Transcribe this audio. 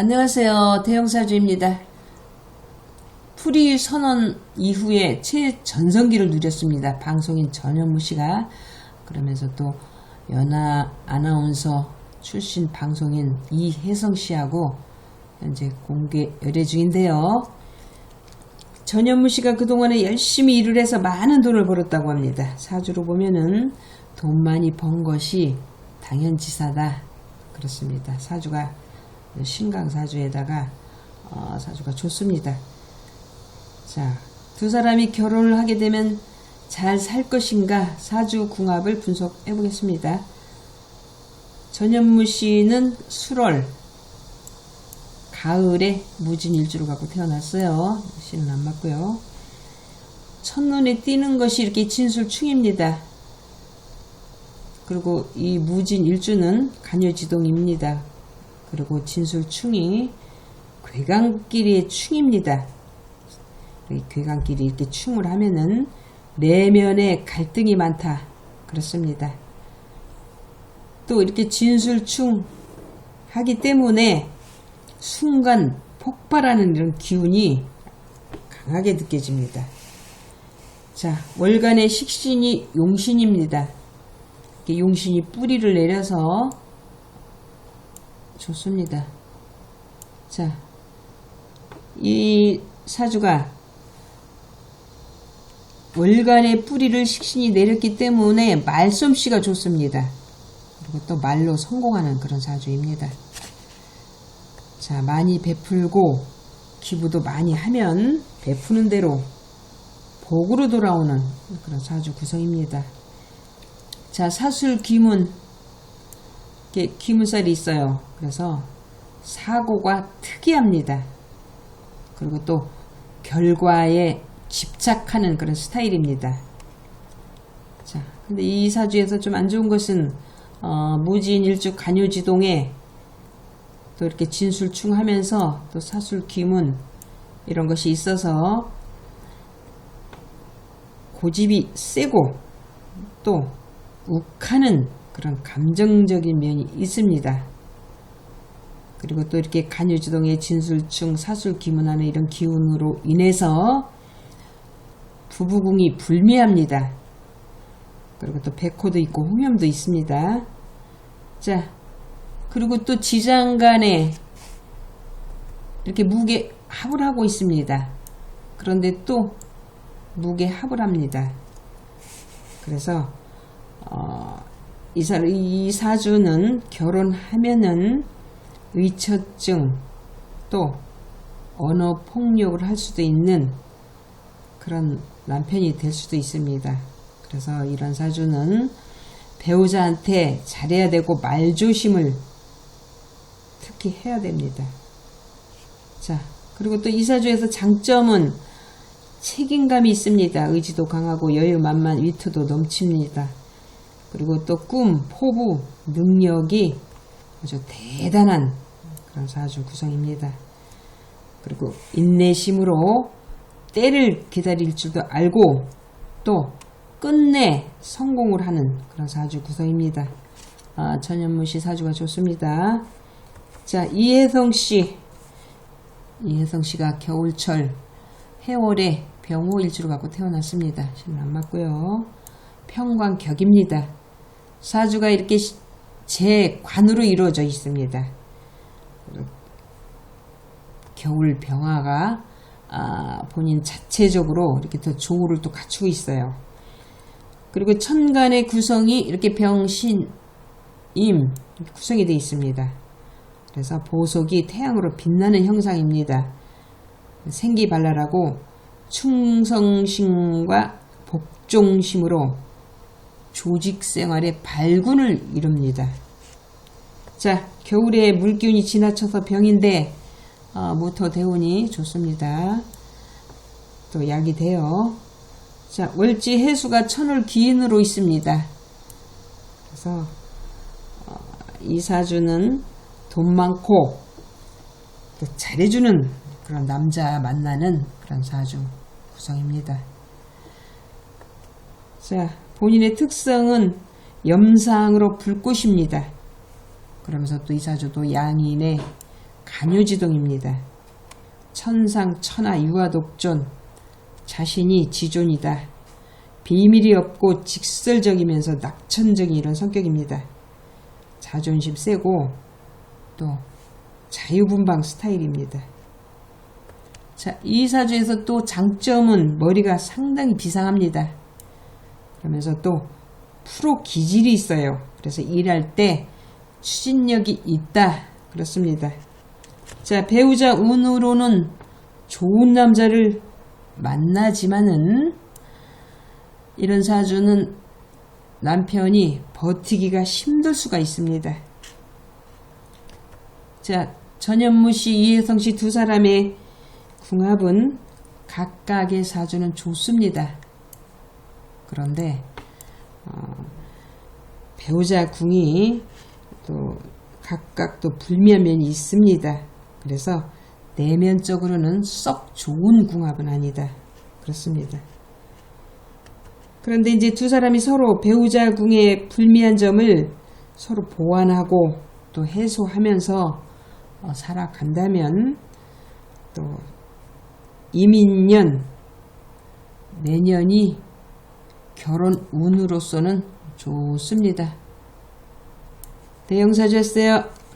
안녕하세요. 대형사주입니다. 풀이 선언 이후에 최전성기를 누렸습니다. 방송인 전현무 씨가 그러면서 또 연하 아나운서 출신 방송인 이혜성 씨하고 현재 공개 열애 중인데요. 전현무 씨가 그동안에 열심히 일을 해서 많은 돈을 벌었다고 합니다. 사주로 보면은 돈 많이 번 것이 당연지사다. 그렇습니다. 사주가 신강사주에다가 어, 사주가 좋습니다. 자, 두 사람이 결혼을 하게 되면 잘 살 것인가 사주 궁합을 분석해 보겠습니다. 전현무 씨는 술월 가을에 무진일주를 갖고 태어났어요. 씨는 안 맞고요. 첫눈에 띄는 것이 이렇게 진술충입니다. 그리고 이 무진일주는 간여지동입니다. 그리고 진술충이 괴강끼리의 충입니다. 이 괴강끼리 이렇게 충을 하면은 내면에 갈등이 많다. 그렇습니다. 또 이렇게 진술충 하기 때문에 순간 폭발하는 이런 기운이 강하게 느껴집니다. 자, 월간의 식신이 용신입니다. 용신이 뿌리를 내려서 좋습니다. 자, 이 사주가 월간의 뿌리를 식신이 내렸기 때문에 말솜씨가 좋습니다. 그리고 또 말로 성공하는 그런 사주입니다. 자, 많이 베풀고 기부도 많이 하면 베푸는 대로 복으로 돌아오는 그런 사주 구성입니다. 자, 사술 귀문 이렇게 귀문살이 있어요. 그래서 사고가 특이합니다. 그리고 또 결과에 집착하는 그런 스타일입니다. 자, 근데 이 사주에서 좀 안 좋은 것은 어, 무진 일주 간요지동에 또 이렇게 진술충하면서 또 사술 귀문 이런 것이 있어서 고집이 세고 또 욱하는 그런 감정적인 면이 있습니다. 그리고 또 이렇게 간유지동의 진술충, 사술 기문하는 이런 기운으로 인해서 부부궁이 불미합니다. 그리고 또 백호도 있고 홍염도 있습니다. 자, 그리고 또 지장간에 이렇게 무게 합을 하고 있습니다. 그런데 또 무게 합을 합니다. 그래서 어, 이, 사, 이 사주는 결혼하면은 의처증 또 언어 폭력을 할 수도 있는 그런 남편이 될 수도 있습니다. 그래서 이런 사주는 배우자한테 잘해야 되고 말조심을 특히 해야 됩니다. 자, 그리고 또 이 사주에서 장점은 책임감이 있습니다. 의지도 강하고 여유 만만 위트도 넘칩니다. 그리고 또 꿈, 포부, 능력이 아주 대단한 그런 사주 구성입니다. 그리고 인내심으로 때를 기다릴 줄도 알고 또 끝내 성공을 하는 그런 사주 구성입니다. 아, 씨 사주가 좋습니다. 자, 이혜성 씨. 이혜성 씨가 겨울철 해월에 병호일주를 갖고 태어났습니다. 신문 안 맞고요. 평광격입니다. 사주가 이렇게 제 관으로 이루어져 있습니다. 겨울 병화가 아, 본인 자체적으로 이렇게 더 조우를 또 갖추고 있어요. 그리고 천간의 구성이 이렇게 병신, 임 구성이 되어 있습니다. 그래서 보석이 태양으로 빛나는 형상입니다. 생기발랄하고 충성심과 복종심으로 조직 생활의 발군을 이룹니다. 자, 겨울에 물기운이 지나쳐서 병인데 어, 무토 대운이 좋습니다. 또 약이 돼요. 자, 월지 해수가 천을 기인으로 있습니다. 그래서 어, 이 사주는 돈 많고 잘해주는 그런 남자 만나는 그런 사주 구성입니다. 자, 본인의 특성은 염상으로 불꽃입니다. 그러면서 또 이 사주도 양인의 간요지동입니다. 천상 천하 유아독존 자신이 지존이다. 비밀이 없고 직설적이면서 낙천적인 이런 성격입니다. 자존심 세고 또 자유분방 스타일입니다. 자, 이 사주에서 또 장점은 머리가 상당히 비상합니다. 그러면서 또 프로 기질이 있어요. 그래서 일할 때 추진력이 있다. 그렇습니다. 자, 배우자 운으로는 좋은 남자를 만나지만은 이런 사주는 남편이 버티기가 힘들 수가 있습니다. 자, 전현무 씨, 이혜성 씨 두 사람의 궁합은 각각의 사주는 좋습니다. 그런데 어, 배우자 궁이 또 각각 또 불미한 면이 있습니다. 그래서 내면적으로는 썩 좋은 궁합은 아니다. 그렇습니다. 그런데 이제 두 사람이 서로 배우자 궁의 불미한 점을 서로 보완하고 또 해소하면서 어, 살아간다면 또 이민년 내년이 결혼 운으로서는 좋습니다. 대형사주였어요.